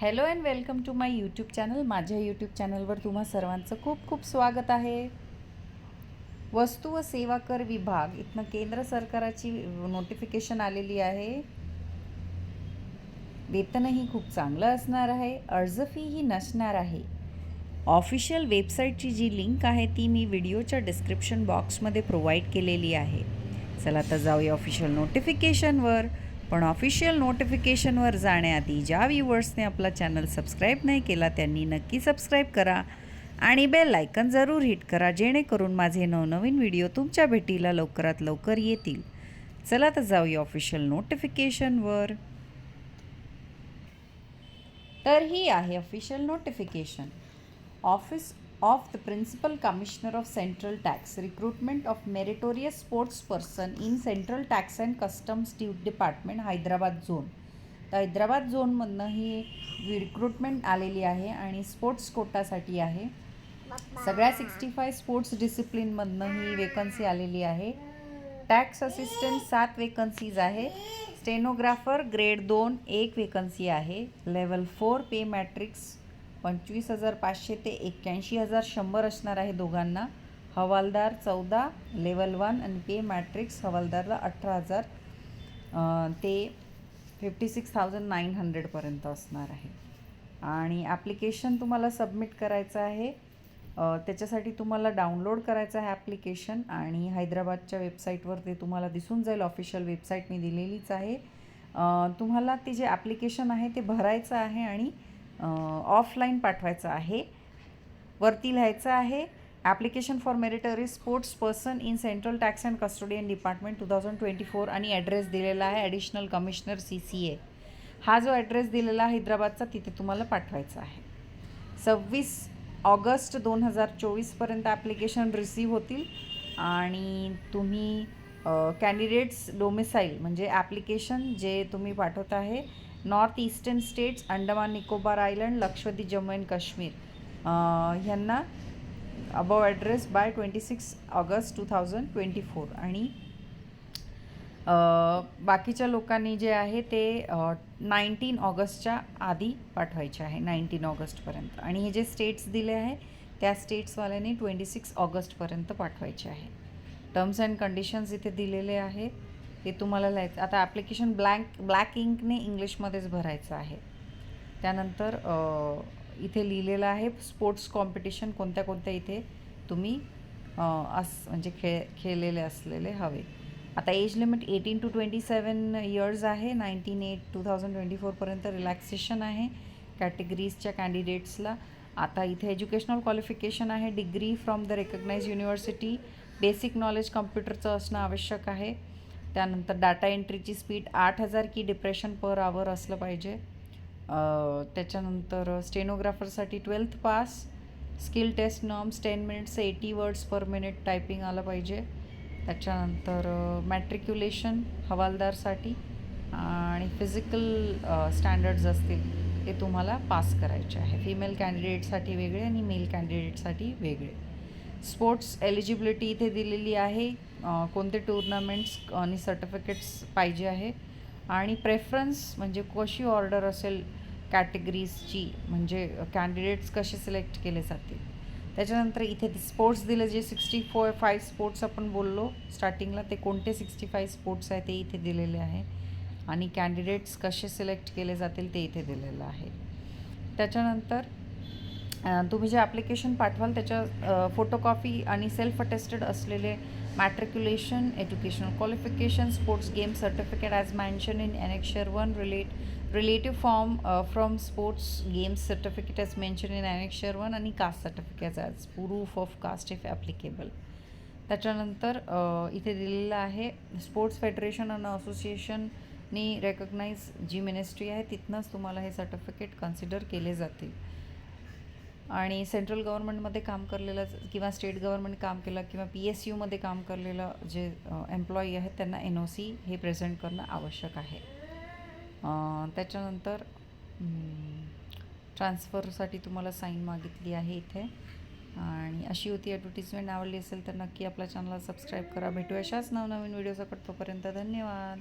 Hello and welcome to my YouTube channel. माझ्या YouTube चॅनलवर तुम्हा सर्वांचं खूप खूप स्वागत आहे. वस्तू व सेवा कर विभाग इथनं केंद्र सरकाराची नोटिफिकेशन आलेली आहे. वेतनही खूप चांगलं असणार आहे अर्ज फीही नसणार आहे. ऑफिशियल वेबसाईटची जी लिंक आहे ती मी व्हिडिओच्या डिस्क्रिप्शन बॉक्समध्ये प्रोव्हाइड केलेली आहे. चला आता जाऊया ऑफिशियल नोटिफिकेशनवर पण ऑफिशियल नोटिफिकेशनवर जाण्याआधी ज्या व्ह्यूवर्सने आपला चॅनल सबस्क्राईब नाही केला त्यांनी नक्की सबस्क्राईब करा आणि बेल आयकन जरूर हिट करा जेणेकरून माझे नवनवीन व्हिडिओ तुमच्या भेटीला लवकरात लवकर येतील. चला तर जाऊया ऑफिशियल नोटिफिकेशनवर तर ही आहे official notification office of the principal commissioner of central tax recruitment of meritorious sports person in central tax and customs department Hyderabad zone तर हैदराबाद झोनमधनं ही रिक्रुटमेंट आलेली आहे आणि स्पोर्ट्स कोटासाठी आहे. सगळ्या सिक्स्टी फाय स्पोर्ट्स डिसिप्लिनमधनं ही वेकन्सी आलेली आहे. टॅक्स असिस्टंट सात वेकन्सीज आहे. स्टेनोग्राफर ग्रेड दोन एक वेकन्सी आहे. लेवल फोर पे मॅट्रिक्स पंचवीस हजार पाचशे ते एक्क्याऐंशी हजार शंभर असणार आहे दोघांना. हवालदार चौदा लेवल वन आणि पे मॅट्रिक्स हवालदारला अठरा हजार ते फिफ्टी सिक्स थाउजंड नाईन हंड्रेडपर्यंत असणार आहे. आणि ॲप्लिकेशन तुम्हाला सबमिट करायचं आहे. त्याच्यासाठी तुम्हाला डाउनलोड करायचं आहे ॲप्लिकेशन आणि हैदराबादच्या वेबसाईटवर ते तुम्हाला दिसून जाईल. ऑफिशियल वेबसाईट मी दिलेलीच आहे. तुम्हाला ते जे ॲप्लिकेशन आहे ते भरायचं आहे आणि ऑफलाईन पाठवायचं आहे. वरती लिहायचं आहे application for meritorious sports person in central tax and custodian department two thousand twenty four आणि ॲड्रेस दिलेला आहे additional commissioner C C A हा जो ॲड्रेस दिलेला आहे हैदराबादचा तिथे तुम्हाला पाठवायचा आहे. सव्वीस ऑगस्ट दोन हजार चोवीसपर्यंत ॲप्लिकेशन रिसीव होतील आणि तुम्ही कॅन्डिडेट्स डोमिसाईल म्हणजे ॲप्लिकेशन जे तुम्ही पाठवत आहे north eastern states Andaman Nicobar island Lakshadweep Jammu and Kashmir ह्यांना above address by twenty six August two thousand twenty four आणि uh, बाकीच्या लोकांनी जे आहे ते uh, नाईन्टीन ऑगस्टच्या आधी पाठवायचे आहे नाईन्टीन ऑगस्टपर्यंत. आणि हे जे स्टेट्स दिले आहे त्या स्टेट्सवाल्यांनी ट्वेंटी सिक्स ऑगस्टपर्यंत पाठवायचे आहे. टर्म्स अँड कंडिशन्स इथे दिलेले आहेत. ते तुम्हाला लिहायचं. आता ॲप्लिकेशन ब्लँक ब्लॅक इंकने इंग्लिशमध्येच भरायचं आहे. त्यानंतर इथे लिहिलेलं आहे स्पोर्ट्स कॉम्पिटिशन कोणत्या कोणत्या इथे तुम्ही अस म्हणजे खेळ खेळलेले असलेले हवे. आता age limit eighteen to twenty seven years आहे. Nineteen eight two thousand twenty फोरपर्यंत relaxation आहे. कॅटेगरीजच्या कॅन्डिडेट्सला आता इथे एज्युकेशनल क्वालिफिकेशन आहे. Degree from the recognise university basic knowledge कम्प्युटरचं असणं आवश्यक आहे. त्यानंतर डाटा एंट्रीची स्पीड आठ हजार की डिप्रेशन पर आवर असलं पाहिजे. त्याच्यानंतर स्टेनोग्राफरसाठी twelfth pass skill test norms ten minutes eighty words per minute typing आलं पाहिजे. त्याच्यानंतर मॅट्रिक्युलेशन हवालदारसाठी आणि फिजिकल स्टँडर्ड्स असतील ते तुम्हाला पास करायचे आहे. फिमेल कॅन्डिडेटसाठी वेगळे आणि मेल कॅन्डिडेटसाठी वेगळे. स्पोर्ट्स एलिजिबिलिटी इथे दिलेली आहे. कोणते टुर्नामेंट्स आणि सर्टिफिकेट्स पाहिजे आहे? आणि प्रेफरन्स म्हणजे कशी ऑर्डर असेल कॅटेगरीजची? म्हणजे कॅन्डिडेट्स कसे सिलेक्ट केले जातील? त्याच्यानंतर इथे स्पोर्ट्स दिले जे सिक्स्टी फोर फाईव्ह स्पोर्ट्स आपण बोललो. स्टार्टिंगला ते कोणते सिक्स्टी फाईव्ह स्पोर्ट्स आहे ते इथे दिलेले आहे. आणि कॅन्डिडेट्स कसे सिलेक्ट केले जातील ते इथे दिलेलं आहे. त्याच्यानंतर तुम्ही जे ॲप्लिकेशन पाठवाल त्याच्या फोटोकॉपी आणि सेल्फ अटेस्टेड असलेले matriculation educational qualification sports game certificate as mention in annexure one relate relative form from sports games certificate as mention in annexure one आणि caste certificate as proof of caste if applicable त्याच्यानंतर इथे दिलेलं आहे sports federation आणि असोसिएशननी recognise जी ministry आहे तिथनंच तुम्हाला हे certificate consider केले जातील. आणि सेंट्रल गव्हर्नमेंटमध्ये काम करलेलं किंवा स्टेट गव्हर्नमेंट काम केलं किंवा पी एस यूमध्ये काम करलेलं जे एम्प्लॉई आहेत त्यांना एन ओ सी हे प्रेझेंट करणं आवश्यक आहे. त्याच्यानंतर ट्रान्सफरसाठी तुम्हाला साईन मागितली आहे इथे. आणि अशी होती ॲडव्हर्टिजमेंट आवडली असेल तर नक्की आपल्या चॅनलला सबस्क्राईब करा. भेटू अशाच नवनवीन व्हिडिओ सकट तोपर्यंत. धन्यवाद.